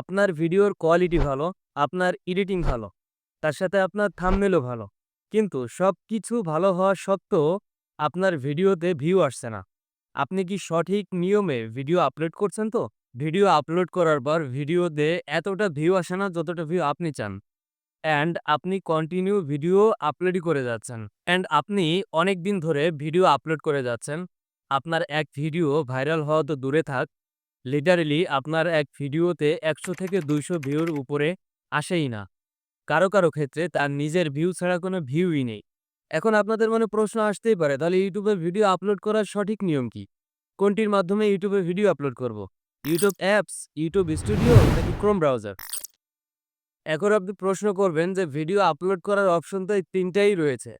আপনার ভিডিওর কোয়ালিটি ভালো, আপনার এডিটিং ভালো, তার সাথে আপনার থাম্বনেলও ভালো। কিন্তু সবকিছু ভালো হওয়া সত্ত্বেও আপনার ভিডিওতে ভিউ আসছে না। আপনি কি সঠিক নিয়মে ভিডিও আপলোড করছেন তো? ভিডিও আপলোড করার পর ভিডিওতে এতটা ভিউ আসে না যতটা ভিউ আপনি চান। অ্যান্ড আপনি কন্টিনিউ ভিডিও আপলোডই করে যাচ্ছেন। অ্যান্ড আপনি অনেক দিন ধরে ভিডিও আপলোড করে যাচ্ছেন। আপনার এক ভিডিও ভাইরাল হওয়া তো দূরে থাক, লিটারেলি আপনার এক ভিডিওতে ১০০ থেকে ২০০ ভিউর উপরে আসেই না। কারও, কারও ক্ষেত্রে তার নিজের ভিউ ছাড়া কোনো ভিউই নেই। এখন আপনাদের মনে প্রশ্ন আসতেই পারে তাহলে ইউটিউবে ভিডিও আপলোড করার সঠিক নিয়ম কি? কোনটির মাধ্যমে ইউটিউবে ভিডিও আপলোড করব? ইউটিউব অ্যাপস, ইউটিউব স্টুডিও নাকি ক্রোম ব্রাউজার? এখন আপনি প্রশ্ন করবেন যে ভিডিও আপলোড করার অপশন তো এই ৩ টাই রয়েছে।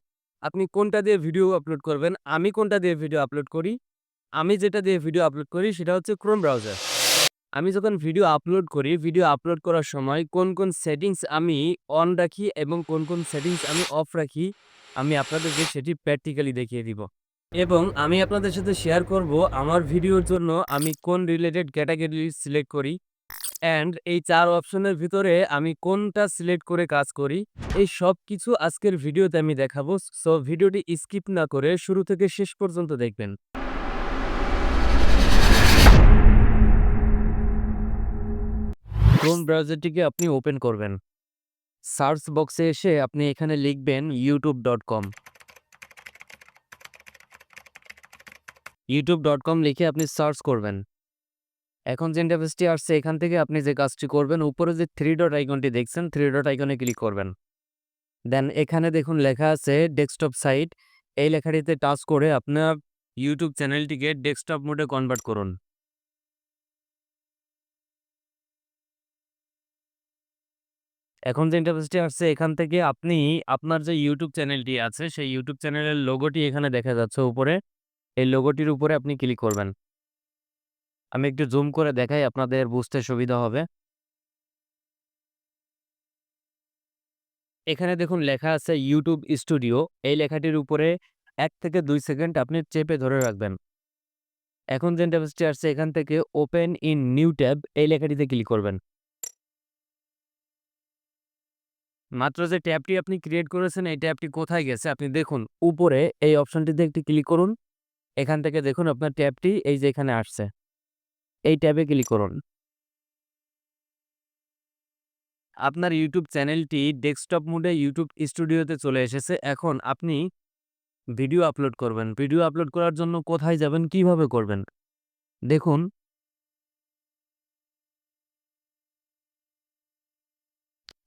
আপনি কোনটা দিয়ে ভিডিও আপলোড করবেন? আমি কোনটা দিয়ে ভিডিও আপলোড করি? আমি যেটা দিয়ে ভিডিও আপলোড করি সেটা হচ্ছে ক্রোম ব্রাউজার। আমি যখন ভিডিও আপলোড করি, ভিডিও আপলোড করার সময় কোন, কোন সেটিংস আমি অন রাখি এবং কোন, কোন সেটিংস আমি অফ রাখি, আমি আপনাদেরকে সেটি প্র্যাকটিক্যালি দেখিয়ে দিব। এবং আমি আপনাদের সাথে শেয়ার করব আমার ভিডিওর জন্য আমি কোন রিলেটেড ক্যাটাগরি সিলেক্ট করি অ্যান্ড এই চার অপশনের ভিতরে আমি কোনটা সিলেক্ট করে কাজ করি, এই সব কিছু আজকের ভিডিওতে আমি দেখাবো। সো ভিডিওটি স্কিপ না করে শুরু থেকে শেষ পর্যন্ত দেখবেন। ক্রোম ব্রাউজারটিকে আপনি ওপেন করবেন। সার্চ বক্সে এসে আপনি এখানে লিখবেন YouTube dot com YouTube dot com লিখে আপনি সার্চ করবেন। এখন যে ইন্টারফেসটি আসছে, এখান থেকে আপনি যে কাজটি করবেন, উপরে যে থ্রি ডট আইকনটি দেখছেন থ্রি ডট আইকনে ক্লিক করবেন। দেন এখানে দেখুন লেখা আছে ডেস্কটপ সাইট। এই লেখাটিতে টাচ করে আপনার ইউটিউব চ্যানেলটিকে ডেস্কটপ মোডে কনভার্ট করুন। এখন যে ইন্টারফেসটি আসছে, এখান থেকে আপনি আপনার যে ইউটিউব চ্যানেলটি আছে, সেই ইউটিউব চ্যানেলের লোগোটি এখানে দেখা যাচ্ছে উপরে। এই লোগোটির উপরে আপনি ক্লিক করবেন। আমি একটু জুম করে দেখাই, আপনাদের বুঝতে সুবিধা হবে। এখানে দেখুন লেখা আছে ইউটিউব স্টুডিও। এই লেখাটির উপরে এক থেকে দুই সেকেন্ড আপনি চেপে ধরে রাখবেন। এখন যে ইন্টারফেসটি আসছে, এখান থেকে ওপেন ইন নিউ ট্যাব এই লেখাটিতে ক্লিক করবেন। মাত্র যে ট্যাবটি আপনি ক্রিয়েট করেছেন এই ট্যাবটি কোথায় গেছে আপনি দেখুন উপরে এই অপশনটিতে একটি ক্লিক করুন। এখান থেকে দেখুন আপনার ট্যাবটি এই যে এখানে আসছে। এই ট্যাবে ক্লিক করুন। আপনার ইউটিউব চ্যানেলটি ডেস্কটপ মোডে ইউটিউব স্টুডিওতে চলে এসেছে। এখন আপনি ভিডিও আপলোড করবেন। ভিডিও আপলোড করার জন্য কোথায় যাবেন, কীভাবে করবেন? দেখুন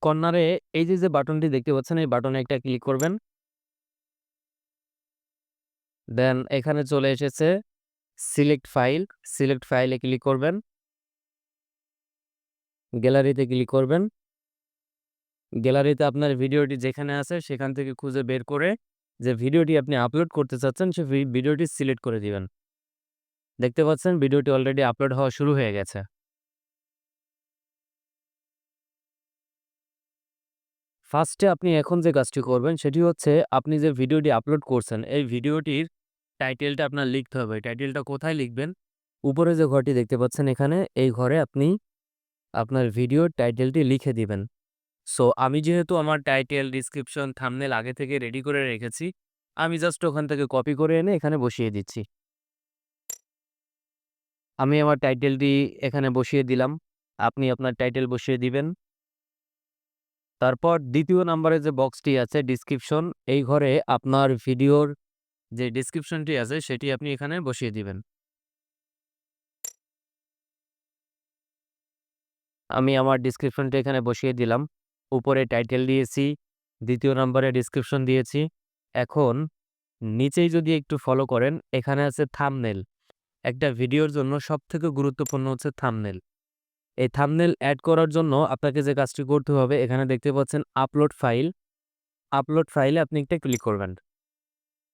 কর্নারে এই যে, যে বাটনটি দেখতে পাচ্ছেন এই বাটনে একটা ক্লিক করবেন। দেন এখানে চলে এসেছে সিলেক্ট ফাইল, সিলেক্ট ফাইলে ক্লিক করবেন। গ্যালারিতে ক্লিক করবেন। গ্যালারিতে আপনার ভিডিওটি যেখানে আছে সেখান থেকে খুঁজে বের করে যে ভিডিওটি আপনি আপলোড করতে চাচ্ছেন সে ভিডিওটি সিলেক্ট করে দিবেন। দেখতে পাচ্ছেন ভিডিওটি অলরেডি আপলোড হওয়া শুরু হয়ে গেছে। ফার্স্টে আপনি এখন যে কাজটি করবেন সেটি হচ্ছে আপনি যে ভিডিওটি আপলোড করছেন এই ভিডিওটির টাইটেলটা আপনার লিখতে হবে। টাইটেলটা কোথায় লিখবেন? উপরে যে ঘরটি দেখতে পাচ্ছেন এখানে এই ঘরে আপনি আপনার ভিডিওর টাইটেলটি লিখে দিবেন। সো আমি যেহেতু আমার টাইটেল, ডিসক্রিপশন থাম্বনেল আগে থেকে রেডি করে রেখেছি, আমি জাস্ট ওখান থেকে কপি করে এনে এখানে বসিয়ে দিচ্ছি। আমি আমার টাইটেলটি এখানে বসিয়ে দিলাম। আপনি আপনার টাইটেল বসিয়ে দিবেন। তারপর দ্বিতীয় নাম্বারে যে বক্সটি আছে ডিসক্রিপশন এই ঘরে আপনার ভিডিওর যে ডিসক্রিপশনটি আছে সেটি আপনি এখানে বসিয়ে দিবেন। আমি আমার ডেসক্রিপশনটা এখানে বসিয়ে দিলাম। উপরে টাইটেল দিয়েছি, দ্বিতীয় নাম্বারে ডিসক্রিপশন দিয়েছি। এখন নিচেই যদি একটু ফলো করেন এখানে আছে থামনেল একটা ভিডিওর জন্য সবথেকে গুরুত্বপূর্ণ হচ্ছে থাম্বনেল। এই থামনেল অ্যাড করার জন্য আপনাকে যে কাজটি করতে হবে, এখানে দেখতে পাচ্ছেন আপলোড ফাইল। আপলোড ফাইলে আপনি একটা ক্লিক করবেন।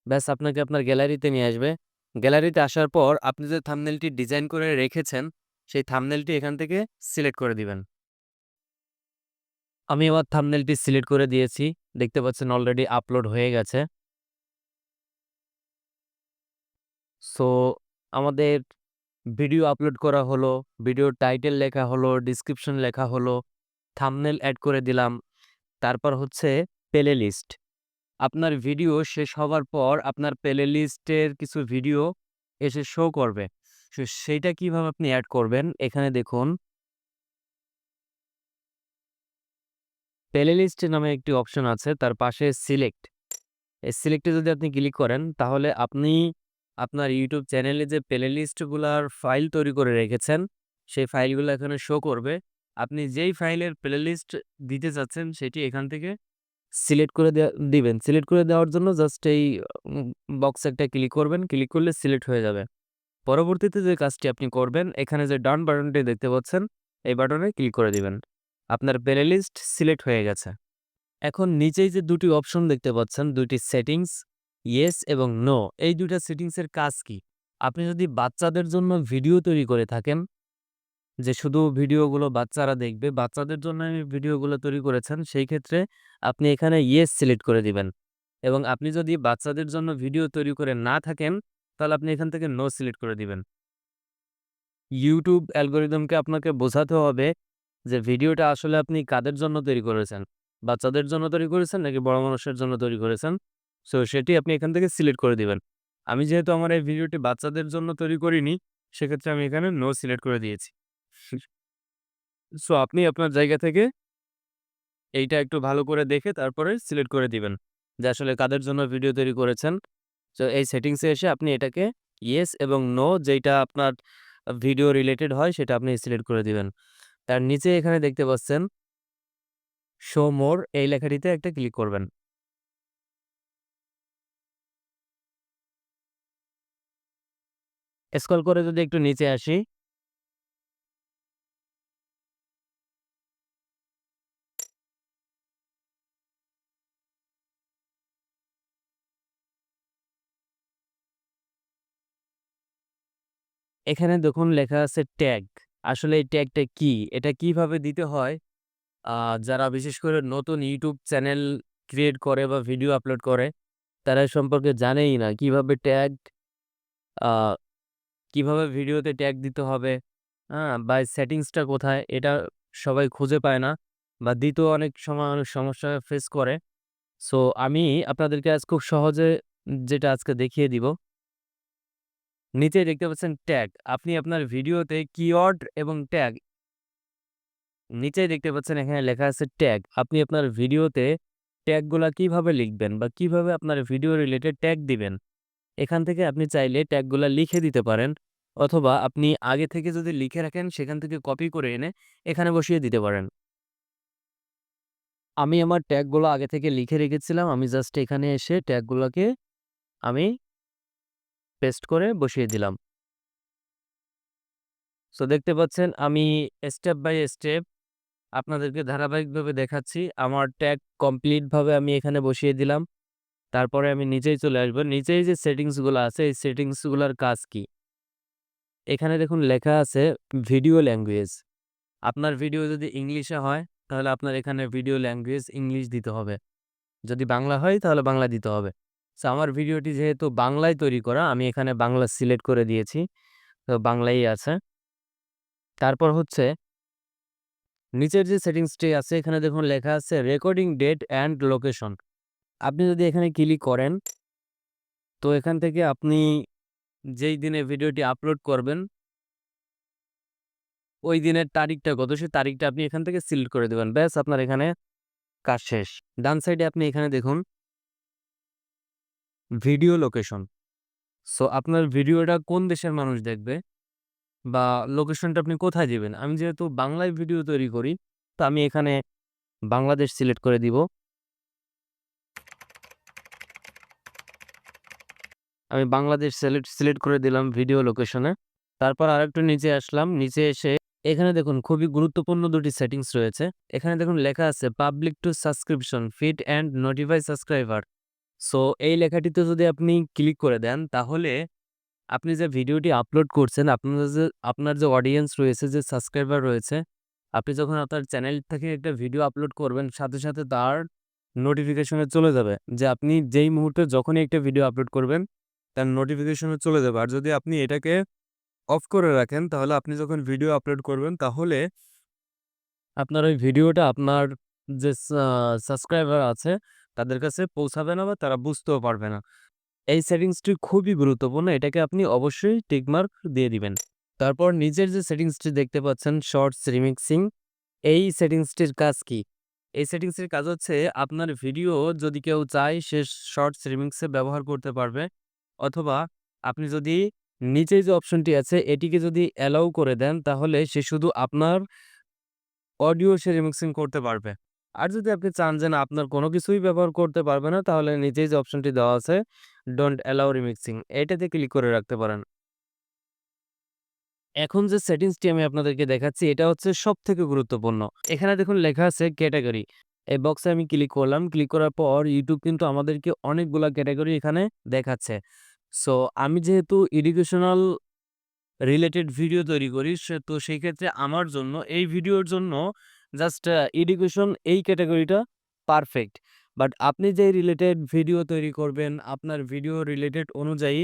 ব্যাস, আপনাকে আপনার গ্যালারিতে নিয়ে আসবে। গ্যালারিতে আসার পর আপনি যে থামনেলটি ডিজাইন করে রেখেছেন, সেই থামনেলটি এখান থেকে সিলেক্ট করে দিবেন। আমি আমার থামনেলটি সিলেক্ট করে দিয়েছি। দেখতে পাচ্ছেন অলরেডি আপলোড হয়ে গেছে। সো আমাদের ভিডিও আপলোড করা হলো, ভিডিওর টাইটেল লেখা হলো, ডিসক্রিপশন লেখা হলো, থামনেল অ্যাড করে দিলাম। তারপর হচ্ছে প্লে লিস্ট। আপনার ভিডিও শেষ হওয়ার পর আপনার প্লে লিস্টের কিছু ভিডিও এসে শো করবে। সো সেইটা কীভাবে আপনি অ্যাড করবেন? এখানে দেখুন প্লে লিস্ট নামে একটি অপশন আছে তার পাশে সিলেক্ট। এই সিলেক্টে যদি আপনি ক্লিক করেন তাহলে আপনি আপনার ইউটিউব চ্যানেলে যে প্লে লিস্টগুলার ফাইল তৈরি করে রেখেছেন, সেই ফাইলগুলো এখানে শো করবে। আপনি যেই ফাইলের প্লে লিস্ট দিতে চাচ্ছেন সেটি এখান থেকে সিলেক্ট করে দিবেন। সিলেক্ট করে দেওয়ার জন্য জাস্ট এই বক্সে একটা ক্লিক করবেন। ক্লিক করলে সিলেক্ট হয়ে যাবে। পরবর্তীতে যে কাজটি আপনি করবেন এখানে যে ডান বাটনটি দেখতে পাচ্ছেন, এই বাটনে ক্লিক করে দিবেন। আপনার প্লে লিস্ট সিলেক্ট হয়ে গেছে। এখন নিচেই যে দুটি অপশন দেখতে পাচ্ছেন, দুটি সেটিংস, ইয়েস এবং নো এই দুইটা সেটিংসের কাজ কি? আপনি যদি বাচ্চাদের জন্য ভিডিও তৈরি করে থাকেন, যে শুধু ভিডিওগুলো বাচ্চারা দেখবে, বাচ্চাদের জন্য এই ভিডিওগুলো তৈরি করেছেন, সেই ক্ষেত্রে আপনি এখানে ইয়েস সিলেক্ট করে দিবেন। এবং আপনি যদি বাচ্চাদের জন্য ভিডিও তৈরি করে না থাকেন, তাহলে আপনি এখান থেকে নো সিলেক্ট করে দিবেন। ইউটিউব অ্যালগরিদমকে আপনাকে বোঝাতে হবে যে ভিডিওটা আসলে আপনি কাদের জন্য তৈরি করেছেন। বাচ্চাদের জন্য তৈরি করেছেন নাকি বড় মানুষের জন্য তৈরি করেছেন। সো সেটি আপনি এখান থেকে সিলেক্ট করে দিবেন। আমি যেহেতু আমার এই ভিডিওটি বাচ্চাদের জন্য তৈরি করিনি, সেক্ষেত্রে আমি এখানে নো সিলেক্ট করে দিয়েছি। সো আপনি আপনার জায়গা থেকে এইটা একটু ভালো করে দেখে তারপরে সিলেক্ট করে দিবেন। যে আসলে কাদের জন্য ভিডিও তৈরি করেছেন। সো এই সেটিংসে এসে আপনি এটাকে ইয়েস এবং নো যেটা আপনার ভিডিও রিলেটেড হয় সেটা আপনি সিলেক্ট করে দিবেন। তার নিচে এখানে দেখতে পাচ্ছেন শো মোর এই লেখাটিতে একটা ক্লিক করবেন। স্ক্রল করে যদি একটু নিচে আসি এখানে দেখুন লেখা আছে ট্যাগ। আসলে এই ট্যাগটা কি? এটা কীভাবে দিতে হয়? যারা বিশেষ করে নতুন ইউটিউব চ্যানেল ক্রিয়েট করে বা ভিডিও আপলোড করে, তারা সম্পর্কে জানেই না। কীভাবে ট্যাগ কীভাবে ভিডিওতে ট্যাগ দিতে হবে, হ্যাঁ? বা সেটিংসটা কোথায়? এটা সবাই খুঁজে পায় না বা দিতেও অনেক সময় অনেক সমস্যা ফেস করে। সো আমি আপনাদেরকে আজ খুব সহজে যেটা আজকে দেখিয়ে দিব। নিচে দেখতে পাচ্ছেন ট্যাগ। আপনি আপনার ভিডিওতে কিওয়ার্ড এবং ট্যাগ নিচেই দেখতে পাচ্ছেন এখানে লেখা আছে ট্যাগ। আপনি আপনার ভিডিওতে ট্যাগগুলা কীভাবে লিখবেন বা কীভাবে আপনার ভিডিও রিলেটেড ট্যাগ দিবেন। এখান থেকে আপনি চাইলে ট্যাগগুলা লিখে দিতে পারেন অথবা আপনি আগে থেকে যদি লিখে রাখেন, সেখান থেকে কপি করে এনে এখানে বসিয়ে দিতে পারেন। আমি আমার ট্যাগগুলো আগে থেকে লিখে রেখেছিলাম। আমি জাস্ট এখানে এসে ট্যাগগুলাকে আমি পেস্ট করে বসিয়ে দিলাম। সো দেখতে পাচ্ছেন, আমি স্টেপ বাই স্টেপ আপনাদেরকে ধারাবাহিকভাবে দেখাচ্ছি। আমার ট্যাগ কমপ্লিট ভাবে আমি এখানে বসিয়ে দিলাম। তারপরে আমি নিচেই চলে আসব। নিচেই যে সেটিংসগুলো আছে, এই সেটিংসগুলোর কাজ কি? এখানে দেখুন লেখা আছে ভিডিও ল্যাঙ্গুয়েজ। আপনার ভিডিও যদি ইংলিশে হয়, তাহলে আপনার এখানে ভিডিও ল্যাঙ্গুয়েজ ইংলিশ দিতে হবে। যদি বাংলা হয়, তাহলে বাংলা দিতে হবে। সো আমার ভিডিওটি যেহেতু বাংলায় তৈরি করা, আমি এখানে বাংলা সিলেক্ট করে দিয়েছি। তো বাংলাই আছে। তারপর হচ্ছে, নিচের যে সেটিংসটি আছে, এখানে দেখুন লেখা আছে রেকর্ডিং ডেট অ্যান্ড লোকেশন। আপনি যদি এখানে ক্লিক করেন, তো এখান থেকে আপনি যেই দিনে ভিডিওটি আপলোড করবেন ওই দিনের তারিখটা কত সেই তারিখটা আপনি এখান থেকে সিলেক্ট করে দেবেন ব্যাস আপনার এখানে কাজ শেষ। ডান সাইডে আপনি এখানে দেখুন ভিডিও লোকেশন। সো আপনার ভিডিওটা কোন দেশের মানুষ দেখবে বা লোকেশনটা আপনি কোথায় দিবেন? আমি যেহেতু বাংলায় ভিডিও তৈরি করি, তো আমি এখানে বাংলাদেশ সিলেক্ট করে দিব। আমি বাংলাদেশ সিলেক্ট সিলেক্ট করে দিলাম ভিডিও লোকেশনে। তারপর আরেকটু নিচে আসলাম। নিচে এসে এখানে দেখুন খুবই গুরুত্বপূর্ণ দুটি সেটিংস রয়েছে। এখানে দেখুন লেখা আছে public to subscription, feed and notify subscriber. So এই লেখাটিতে যদি আপনি ক্লিক করে দেন তাহলে আপনি যে ভিডিওটি আপলোড করছেন আপনার যে আপনার যে অডিয়েন্স রয়েছে, যে সাবস্ক্রাইবার রয়েছে, আপনি যখন আপনার চ্যানেল থেকে একটা ভিডিও আপলোড করবেন সাথে, সাথে তার নোটিফিকেশনে চলে যাবে। যে আপনি যেই মুহূর্তে যখনই একটা ভিডিও আপলোড করবেন তার নোটিফিকেশনে চলে যাবে। আর যদি আপনি এটাকে অফ করে রাখেন, তাহলে আপনি যখন ভিডিও আপলোড করবেন, তাহলে আপনার ওই ভিডিওটা আপনার যে সাবস্ক্রাইবার আছে, তাদের কাছে পৌঁছাবে না বা তারা বুঝতেও পারবে না। এই সেটিংসটি খুবই গুরুত্বপূর্ণ, এটাকে আপনি অবশ্যই টিকমার্ক দিয়ে দিবেন। তারপর নিজের যে সেটিংসটি দেখতে পাচ্ছেন শর্টস রিমিক্সিং এই সেটিংসটির কাজ কি? এই সেটিংসটির কাজ হচ্ছে, আপনার ভিডিও যদি কেউ চায়, সে শর্টস রিমিক্সে ব্যবহার করতে পারবে। অথবা আপনি যদি নিচে যে অপশনটি আছে, এটিকে যদি অ্যালাউ করে দেন, তাহলে সে শুধু আপনার অডিও সে রিমিক্সিং করতে পারবে। আর যদি আপনি চান যে না, আপনার কোনো কিছুই ব্যবহার করতে পারবে না, তাহলে নিচেই যে অপশনটি দেওয়া আছে ডোন্ট অ্যালাউ রিমিক্সিং এটাতে ক্লিক করে রাখতে পারেন। এখন যে সেটিংসটি আমি আপনাদেরকে দেখাচ্ছি, এটা হচ্ছে সব থেকে গুরুত্বপূর্ণ। এখানে দেখুন লেখা আছে ক্যাটাগরি এই বক্সে আমি ক্লিক করলাম। ক্লিক করার পর ইউটিউব কিন্তু আমাদেরকে অনেকগুলা ক্যাটাগরি এখানে দেখাচ্ছে। সো আমি যেহেতু এডুকেশনাল রিলেটেড ভিডিও তৈরি করি তো সেই ক্ষেত্রে আমার জন্য, এই ভিডিওর জন্য জাস্ট এডুকেশন এই ক্যাটাগরিটা পারফেক্ট বাট আপনি যে রিলেটেড ভিডিও তৈরি করবেন, আপনার ভিডিও রিলেটেড অনুযায়ী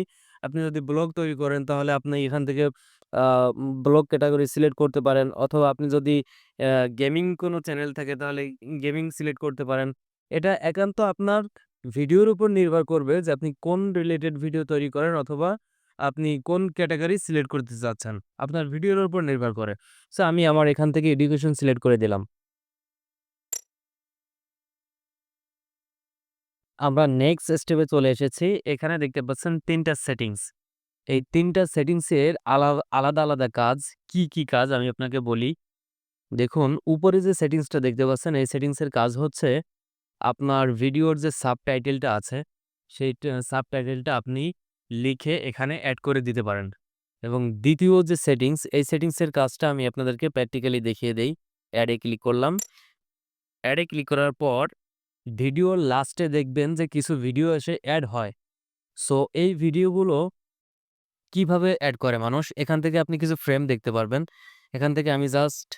আপনি যদি ব্লগ তৈরি করেন, তাহলে আপনি এখান থেকে ব্লগ ক্যাটাগরি সিলেক্ট করতে পারেন। অথবা আপনি যদি গেমিং কোনো চ্যানেল থাকে, তাহলে গেমিং সিলেক্ট করতে পারেন। এটা একান্ত আপনার ভিডিওর উপর নির্ভর করবে যে আপনি কোন রিলেটেড ভিডিও তৈরি করেন অথবা আপনি কোন ক্যাটাগরি সিলেক্ট করতে চাচ্ছেন। আপনার ভিডিওর উপর নির্ভর করে। সো আমি আমার এখান থেকে এডুকেশন সিলেক্ট করে দিলাম। আমরা নেক্সট স্টেপে চলে এসেছি। এখানে দেখতে পাচ্ছেন তিনটা সেটিংস এই তিনটা সেটিংসের আলাদা আলাদা আলাদা কাজ। কি কি কাজ আমি আপনাকে বলি। দেখুন, উপরে যে সেটিংসটা দেখতে পাচ্ছেন, এই সেটিংসের কাজ হচ্ছে আপনার ভিডিওর যে সাবটাইটেলটা আছে, সেই সাবটাইটেলটা আপনি লিখে এখানে অ্যাড করে দিতে পারেন। এবং দ্বিতীয় যে সেটিংস এই সেটিংসের কাজটা আমি আপনাদেরকে প্র্যাকটিক্যালি দেখিয়ে দেই। অ্যাডে ক্লিক করলাম। অ্যাডে ক্লিক করার পর ভিডিওর লাস্টে দেখবেন যে কিছু ভিডিও এসে অ্যাড হয়। সো এই ভিডিওগুলো কীভাবে অ্যাড করে মানুষ? এখান থেকে আপনি কিছু ফ্রেম দেখতে পারবেন। এখান থেকে আমি জাস্ট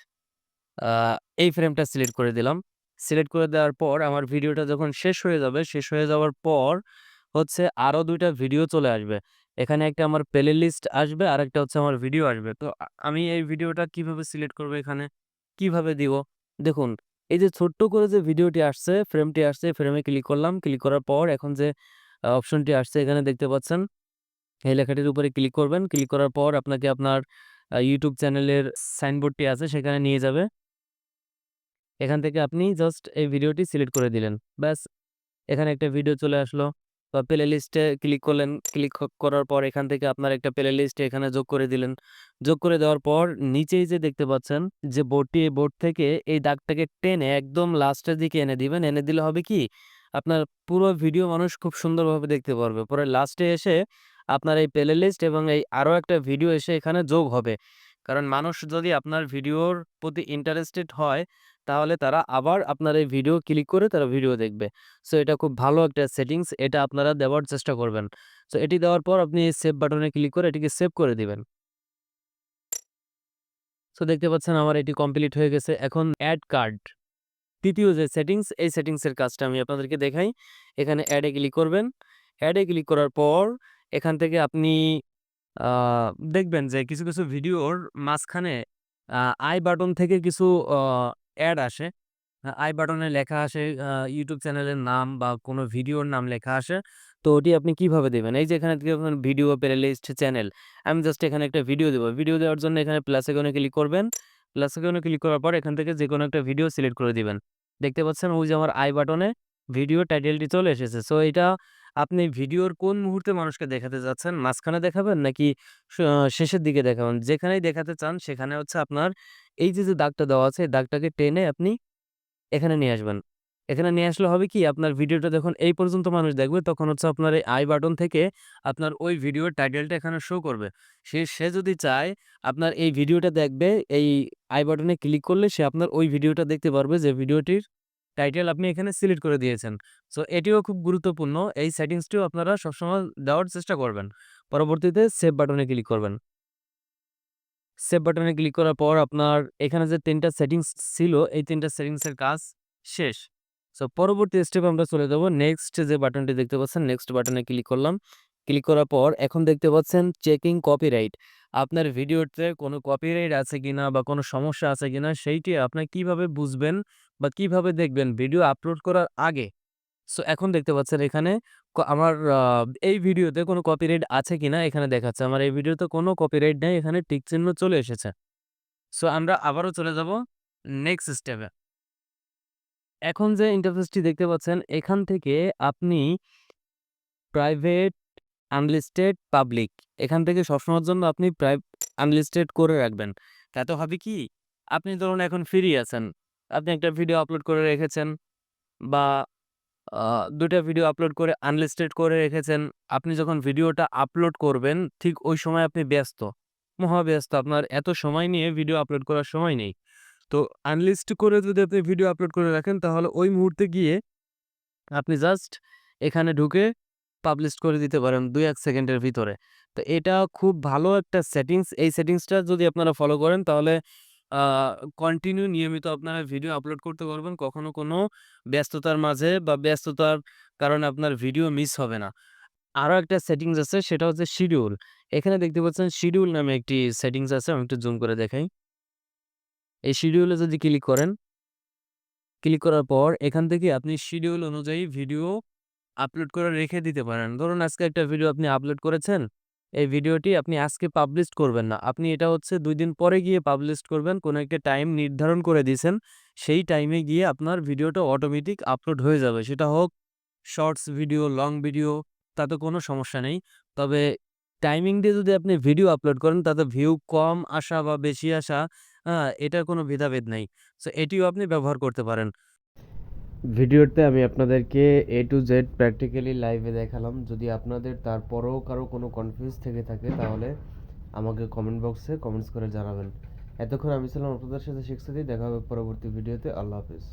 এই ফ্রেমটা সিলেক্ট করে দিলাম। সিলেক্ট করে দেওয়ার পর আমার ভিডিওটা যখন শেষ হয়ে যাবে, শেষ হয়ে যাওয়ার পর হচ্ছে আরও দুইটা ভিডিও চলে আসবে। এখানে একটা আমার প্লে লিস্ট আসবে আর একটা হচ্ছে আমার ভিডিও আসবে। তো আমি এই ভিডিওটা কীভাবে সিলেক্ট করব এখানে? কীভাবে দিব? দেখুন এই যে ছোট্ট করে যে ভিডিওটি আসছে, ফ্রেমটি আসছে, ফ্রেমে ক্লিক করলাম। ক্লিক করার পর এখন যে অপশনটি আসছে এখানে দেখতে পাচ্ছেন। এই লেখাটির উপরে ক্লিক করবেন। ক্লিক করার পর আপনাকে আপনার ইউটিউব চ্যানেলের সাইনবোর্ডটি আছে, সেখানে নিয়ে যাবে। এখান থেকে আপনি জাস্ট এই ভিডিওটি সিলেক্ট করে দিলেন। ব্যাস, এখানে একটা ভিডিও চলে আসলো। বা প্লে লিস্টে ক্লিক করলেন ক্লিক করার পর এখান থেকে আপনার একটা প্লে লিস্টে এখানে যোগ করে দিলেন। যোগ করে দেওয়ার পর নিচেই যে দেখতে পাচ্ছেন যে বোর্ডটি এই বোর্ড থেকে এই দাগটাকে টেনে একদম লাস্টের দিকে এনে দিবেন। এনে দিলে হবে কি? আপনার পুরো ভিডিও মানুষ খুব সুন্দরভাবে দেখতে পারবে। পরে লাস্টে এসে আপনার এই প্লে লিস্ট এবং এই আরও একটা ভিডিও এসে এখানে যোগ হবে। কারণ মানুষ যদি আপনার ভিডিওর প্রতি ইন্টারেস্টেড হয় তাহলে তারা আবার আপনার এই ভিডিও ক্লিক করে তারা ভিডিও দেখবে। সো এটা খুব ভালো একটা সেটিংস এটা আপনারা দেওয়ার চেষ্টা করবেন। সো এটি দেওয়ার পর আপনি সেভ বাটনে ক্লিক করে এটিকে সেভ করে দিবেন। সো দেখতে পাচ্ছেন আমার এটি কমপ্লিট হয়ে গেছে। এখন অ্যাড কার্ড তৃতীয় যে সেটিংস এই সেটিংসের কাজটা আমি আপনাদেরকে দেখাই। এখানে অ্যাডে ক্লিক করবেন। অ্যাডে ক্লিক করার পর এখান থেকে আপনি দেখবেন যে কিছু কিছু ভিডিওর মাঝখানে আই বাটন থেকে কিছু অ্যাড আসে। আই বাটনে লেখা আসে ইউটিউব চ্যানেলের নাম বা কোনো ভিডিওর নাম লেখা আসে। তো ওটি আপনি কীভাবে দেবেন? এই যে এখানে ভিডিও প্লে লিস্ট চ্যানেল। আমি জাস্ট এখানে একটা ভিডিও দেবো। ভিডিও দেওয়ার জন্য এখানে প্লাস এখানে ক্লিক করবেন। প্লাস এখানে ক্লিক করার পর এখান থেকে যে কোনো একটা ভিডিও সিলেক্ট করে দিবেন। দেখতে পাচ্ছেন ওই যে আমার আই বাটনে ভিডিও টাইটেলটি চলে এসেছে। সো এটা আপনি ভিডিওর কোন মুহূর্তে মানুষকে দেখাতে যাচ্ছেন? মাঝখানে দেখাবেন নাকি শেষের দিকে দেখাবেন? যেখানেই দেখাতে চান সেখানে হচ্ছে আপনার এই যে যে দাগটা দেওয়া আছে দাগটাকে টেনে আপনি এখানে নিয়ে আসবেন। এখানে নিয়ে আসলে হবে কি? আপনার ভিডিওটা যখন এই পর্যন্ত মানুষ দেখবে, তখন হচ্ছে আপনার এই আই বাটন থেকে আপনার ওই ভিডিওর টাইটেলটা এখানে শো করবে। সে সে যদি চায়, আপনার এই ভিডিওটা দেখবে, এই আই বাটনে ক্লিক করলে সে আপনার ওই ভিডিওটা দেখতে পারবে যে, ভিডিওটির টাইটেল আপনি এখানে সিলেক্ট করে দিয়েছেন। সো এটিও খুব গুরুত্বপূর্ণ। এই সেটিংসটিও আপনারা সবসময় দেওয়ার চেষ্টা করবেন। পরবর্তীতে সেভ বাটনে ক্লিক করবেন। সেভ বাটনে ক্লিক করার পর আপনার এখানে যে তিনটা সেটিংস ছিল, এই তিনটা সেটিংসের কাজ শেষ। সো পরবর্তী স্টেপ আমরা চলে যাব নেক্সট যে বাটনটি দেখতে পাচ্ছেন নেক্সট বাটনে ক্লিক করলাম। ক্লিক করার পর এখন দেখতে পাচ্ছেন চেকিং কপিরাইট আপনার ভিডিওতে কোনো কপিরাইট আছে কিনা বা কোনো সমস্যা আছে কিনা, সেইটি আপনি কীভাবে বুঝবেন বা কীভাবে দেখবেন? ভিডিও আপলোড করার আগে সো এখন দেখতে পাচ্ছেন এখানে আমার এই ভিডিওতে কোনো কপিরাইট আছে কিনা এখানে দেখাচ্ছে। আমার এই ভিডিওতে কোনো কপিরাইট নেই, এখানে টিক চিহ্ন চলে এসেছে। সো আমরা আবারও চলে যাব নেক্সট স্টেপে এখন যে ইন্টারফেসটি দেখতে পাচ্ছেন, এখান থেকে আপনি প্রাইভেট আনলিস্টেড পাবলিক এখান থেকে সবসময়ের জন্য আপনি প্রাই আনলিস্টেড করে রাখবেন। তাতে হবে কি? আপনি ধরুন এখন ফ্রি আছেন। আপনি একটা ভিডিও আপলোড করে রেখেছেন বা দুটা ভিডিও আপলোড করে আনলিস্টেড করে রেখেছেন। আপনি যখন ভিডিওটা আপলোড করবেন, ঠিক ওই সময় আপনি ব্যস্ত। মহা ব্যস্ত। আপনার এত সময় নিয়ে ভিডিও আপলোড করার সময় নেই। তো আনলিস্ট করে যদি আপনি ভিডিও আপলোড করে রাখেন, তাহলে ওই মুহূর্তে গিয়ে আপনি জাস্ট এখানে ঢুকে পাবলিশ করে দিতে পারেন দুই এক সেকেন্ডের ভিতরে। তো এটা খুব ভালো একটা সেটিংস এই সেটিংসটা যদি আপনারা ফলো করেন, তাহলে কন্টিনিউ নিয়মিত আপনারা ভিডিও আপলোড করতে পারবেন। কখনো কোনো ব্যস্ততার মাঝে বা ব্যস্ততার কারণে আপনার ভিডিও মিস হবে না। আরও একটা সেটিংস আছে, সেটা হচ্ছে শিডিউল এখানে দেখতে পাচ্ছেন শিডিউল নামে একটি সেটিংস আছে, আমি একটু জুম করে দেখাই। এই শিডিউলে যদি ক্লিক করেন ক্লিক করার পর এখান থেকে আপনি শিডিউল অনুযায়ী ভিডিও আপলোড করে রেখে দিতে পারেন। ধরুন আজকে একটা ভিডিও আপনি আপলোড করেছেন এই ভিডিওটি আপনি আজকে পাবলিশ করবেন না। আপনি এটা হচ্ছে দুই দিন পরে গিয়ে পাবলিশ করবেন। কোনো একটা টাইম নির্ধারণ করে দিয়েছেন, সেই টাইমে গিয়ে আপনার ভিডিওটা অটোমেটিক আপলোড হয়ে যাবে। সেটা হোক শর্টস ভিডিও লং ভিডিও তাতে কোনো সমস্যা নেই। তবে টাইমিং দিয়ে যদি আপনি ভিডিও আপলোড করেন, তাতে ভিউ কম আসা বা বেশি আসা এটার কোনো ভেদাভেদ নেই। সো এটিও আপনি ব্যবহার করতে পারেন। ভিডিওতে আমি আপনাদেরকে এ টু জেড প্র্যাকটিক্যালি লাইভে দেখালাম। যদি আপনাদের তারপরেও কারও কোনো কনফিউজ থেকে থাকে, তাহলে আমাকে কমেন্ট বক্সে কমেন্টস করে জানাবেন। এতক্ষণ আমি ছিলাম আপনাদের সাথে শিখতে দেখা হবে পরবর্তী ভিডিওতে। আল্লাহ হাফিজ।